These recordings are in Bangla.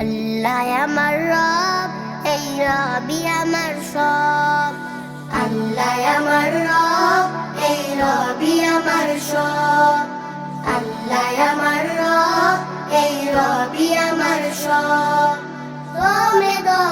আল্লাহ আমার রব, এই রবি আমার সব। আল্লাহ আমার রব, এই রবি আমার সব। আল্লাহ আমার রব, এই রবি আমার সব। তোমে দমে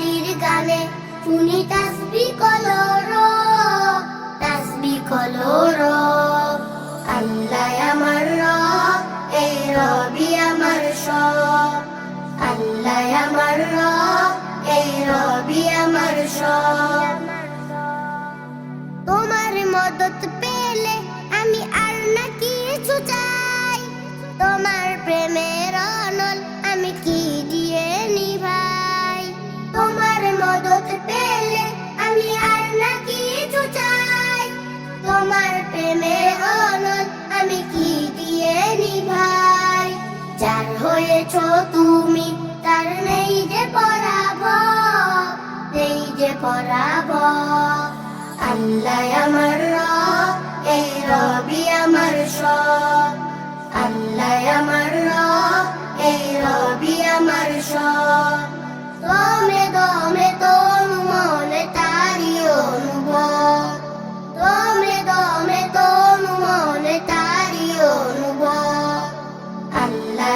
খালির গানে শুনি তাসবি কলরো তাসবি কলরো আল্লাহ আমার রব এই রবি আমার সব। আল্লাহ আমার রব এই রবি আমার সব। যার হয়েছ তুমি তার নেই যে পরাব নেই যে পরাব। আল্লাহ আমার রব।